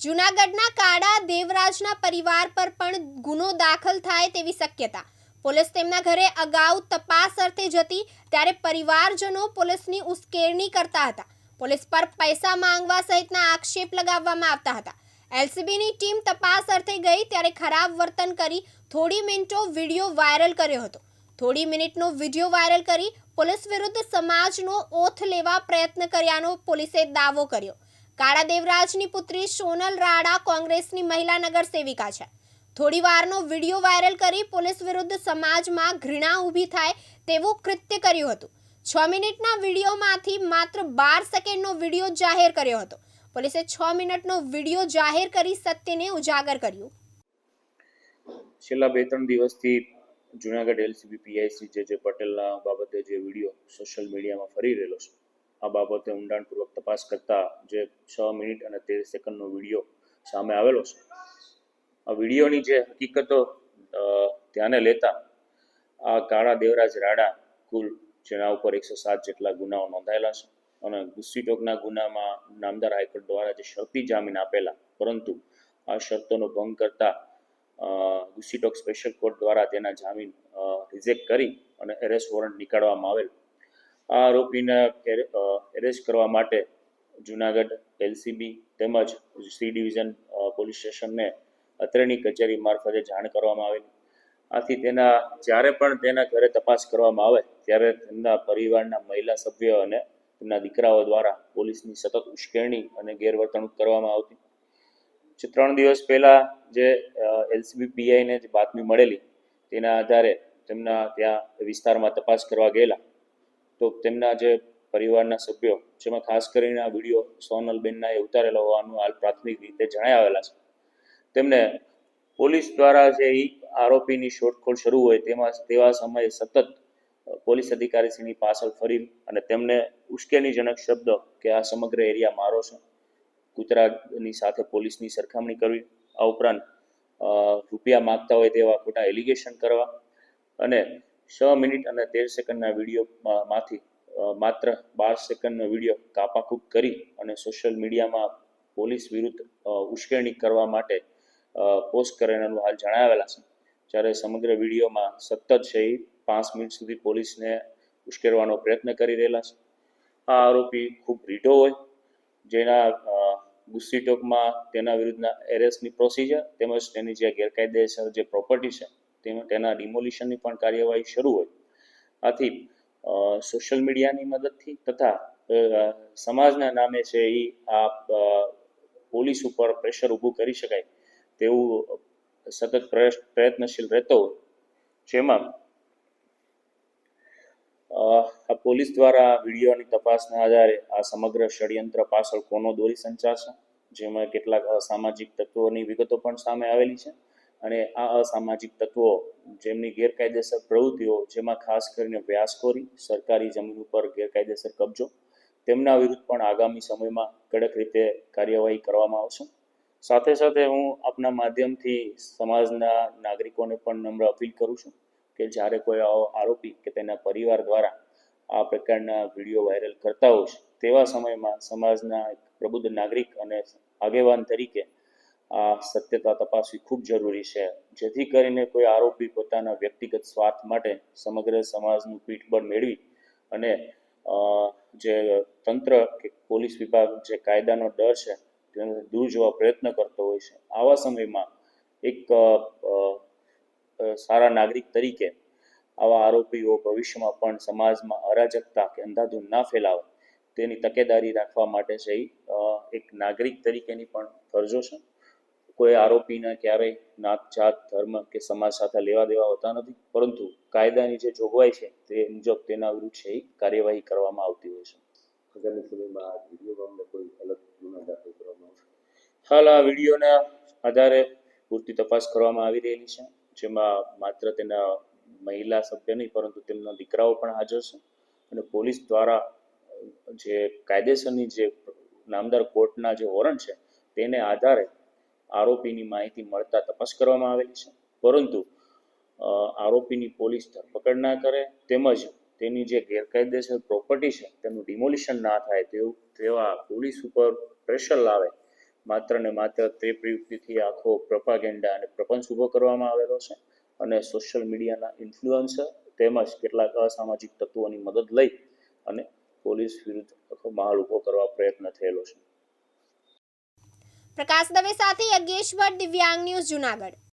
જૂનાગઢના કાળા દેવરાજના પરિવાર પર પણ ગુનો દાખલ થાય તેવી શક્યતા. પોલીસ તેમના ઘરે અગાઉ તપાસ અર્થે જતી, ત્યારે પરિવારજનો પોલીસની ઉશ્કેરણી કરતા હતા. પોલીસ પર પૈસા માંગવા સહિતના આક્ષેપ લગાવવામાં આવતા હતા. એલસીબીની ટીમ તપાસ અર્થે ગઈ, ત્યારે ખરાબ વર્તન કરી થોડી મિનિટો વીડિયો વાયરલ કર્યો હતો. થોડી મિનિટનો વીડિયો વાયરલ કરી પોલીસ વિરુદ્ધ સમાજનો ઓથ લેવા પ્રયત્ન કર્યાનો પોલીસે દાવો કર્યો. કાળા દેવરાજની પુત્રી સોનલ રાડા કોંગ્રેસની મહિલા નગર સેવિકા છે. થોડી વારનો વીડિયો વાયરલ કરી પોલીસ વિરુદ્ધ સમાજમાં ઘૃણા ઊભી થાય તેવું કૃત્ય કર્યું હતું. છ મિનિટના વિડીયોમાંથી માત્ર બાર સેકન્ડનો વીડિયો જાહેર કર્યો હતો. પોલીસે છ મિનિટનો વીડિયો જાહેર કરી સત્યને ઉજાગર કર્યું. છેલ્લા બે ત્રણ દિવસથી જુનાગઢ એલસીબી પીઆઈસી જે જે પટેલના બાબતે જે વીડિયો સોશિયલ મીડિયામાં ફરી રહેલો છે. આ બાબતે ઊંડાણપૂર્વક તપાસ કરતા જે છ મિનિટ અને તેર સેકન્ડનો વીડિયો સામે આવેલો છે. આ વિડીયોની જે હકીકતો ધ્યાને લેતા આ કાળા દેવરાજ રાડા કુલ જેના ઉપર એકસો સાત જેટલા ગુનાઓ નોંધાયેલા છે અને ગુસ્સીટોકના ગુનામાં નામદાર હાઈકોર્ટ દ્વારા જે શરતી જામીન આપેલા, પરંતુ આ શરતોનો ભંગ કરતા ગુસ્સીટોક સ્પેશિયલ કોર્ટ દ્વારા તેના જામીન રિજેક્ટ કરી અને એરેસ્ટ વોરંટ નીકાળવામાં આવેલ આ આરોપીને એરેસ્ટ કરવા માટે જુનાગઢ એલસીબી તેમજ સી ડિવિઝન પોલીસ સ્ટેશનને અત્રેની કચેરી મારફતે જાણ કરવામાં આવેલી. આથી તેના, જ્યારે પણ તેના ઘરે તપાસ કરવામાં આવે, ત્યારે તેમના પરિવારના મહિલા સભ્યો અને તેમના દીકરાઓ દ્વારા પોલીસની સતત ઉશ્કેરણી અને ગેરવર્તણૂક કરવામાં આવતી. જે ત્રણ દિવસ પહેલા જે એલસીબી પીઆઈને જે બાતમી મળેલી, તેના આધારે તેમના ત્યાં વિસ્તારમાં તપાસ કરવા ગયેલા. તો તેમના જે પરિવારના સભ્યો, જેમાં ખાસ કરીને આ વીડિયો સોનલબેનના ઉતારેલો હોવાનું હાલ પ્રાથમિક રીતે જણાવેલા છે. તેમને પોલીસ દ્વારા જે આરોપીની શોધખોળ શરૂ હોય તેમાં, તેવા સમયે સતત પોલીસ અધિકારીશ્રીની પાછળ ફરી અને તેમને ઉશ્કેરણીજનક શબ્દ કે આ સમગ્ર એરિયા મારો છે, કૂતરાની સાથે પોલીસની સરખામણી કરવી, આ ઉપરાંત રૂપિયા માગતા હોય તેવા ખોટા એલિગેશન કરવા અને છ મિનિટ અને તેર સેકન્ડના વિડીયોમાંથી માત્ર બાર સેકન્ડનો વીડિયો કાપાકૂપ કરી અને સોશિયલ મીડિયામાં પોલીસ વિરુદ્ધ ઉશ્કેરણી કરવા માટે પોસ્ટ કરેલાનું હાલ જણાવેલા છે. જ્યારે સમગ્ર વિડીયોમાં સતત છે પાંચ મિનિટ સુધી પોલીસને ઉશ્કેરવાનો પ્રયત્ન કરી રહેલા છે. આ આરોપી ખૂબ રીઢો હોય, જેના ગુસ્સી ટોકમાં તેના વિરુદ્ધના એરેસ્ટની પ્રોસિજર તેમજ તેની જે ગેરકાયદેસર જે પ્રોપર્ટી છે તેના ડિમોલિશનની પણ કાર્યવાહી શરૂ હોય. આથી સોશિયલ મીડિયાની મદદથી તથા સમાજના નામે છે એ આ પોલીસ ઉપર પ્રેશર ઊભું કરી શકાય તેવું સતત પ્રયત્નશીલ રહેતો હોય. જેમાં આ પોલીસ દ્વારા વિડીયોની તપાસના આધારે આ સમગ્ર ષડયંત્ર પાછળ કોનો દોરી સંચાર છે જેમાં કેટલાક અસામાજિક તત્વોની વિગતો પણ સામે આવેલી છે. અને આ અસામાજિક તત્વો જેમની ગેરકાયદેસર પ્રવૃત્તિઓ, જેમાં ખાસ કરીને વ્યાસખોરી, સરકારી જમીન ઉપર ગેરકાયદેસર કબજો, તેમના વિરુદ્ધ પણ આગામી સમયમાં કડક રીતે કાર્યવાહી કરવામાં આવશે. સાથે સાથે હું આપના માધ્યમથી સમાજના નાગરિકોને પણ નમ્ર અપીલ કરું છું કે જ્યારે કોઈ આવો આરોપી કે તેના પરિવાર દ્વારા આ પ્રકારના વીડિયો વાયરલ કરતા હોય તેવા સમયમાં સમાજના પ્રબુદ્ધ નાગરિક અને આગેવાન તરીકે આ સત્યતા તપાસવી ખૂબ જરૂરી છે. જેથી કરીને કોઈ આરોપી પોતાના વ્યક્તિગત સ્વાર્થ માટે સમગ્ર સમાજનું પીઠબળ મેળવી અને જે તંત્ર કે પોલીસ વિભાગ જે કાયદાનો ડર છે, તેને દૂર જોવા પ્રયત્ન કરતો હોય છે. આવા સમયમાં એક સારા નાગરિક તરીકે આવા આરોપીઓ ભવિષ્યમાં પણ સમાજમાં અરાજકતા કે અંધાધૂન ના ફેલાવે, તેની તકેદારી રાખવા માટે છે એક નાગરિક તરીકેની પણ ફરજો છે. કોઈ આરોપીને ક્યારેય નાત જાત ધર્મ કે સમાજ સાથે લેવા દેવા હોતા નથી. પરંતુ કાયદાની જે જોગવાઈ છે તે મુજબ તેના વિરુદ્ધ છે કાર્યવાહી કરવામાં આવતી હોય છે. આગામી સમયમાં આ વીડિયો કોઈ અલગ ગુનો દાખલ કરવામાં આવશે? હાલ આ વિડીયોના આધારે પૂરતી તપાસ કરવામાં આવી રહેલી છે. જેમાં માત્ર તેના મહિલા સભ્ય નહીં પરંતુ તેમના દીકરાઓ પણ હાજર છે. અને પોલીસ દ્વારા જે કાયદેસરની જે નામદાર કોર્ટના જે વોરંટ છે તેને આધારે આરોપીની માહિતી મળતા તપાસ કરવામાં આવેલી છે. પરંતુ આરોપીની પોલીસ ધરપકડ ના કરે તેમજ તેની જે ગેરકાયદેસર પ્રોપર્ટી છે તેનું ડિમોલિશન ના થાય તેવું, તેવા પોલીસ ઉપર પ્રેશર લાવે, માત્ર ને માત્ર તે પ્રયુક્તિથી આખો પ્રપાગેન્ડા અને પ્રપંચ ઊભો કરવામાં આવેલો છે અને સોશિયલ મીડિયાના ઇન્ફ્લુઅન્સર તેમજ કેટલાક અસામાજિક તત્વોની મદદ લઈ અને પોલીસ વિરુદ્ધ આખો માહોલ ઊભો કરવા પ્રયત્ન થયેલો છે. પ્રકાશ દવે સાથે યજ્ઞેશ્વર દિવ્યાંગ ન્યૂઝ જુનાગઢ.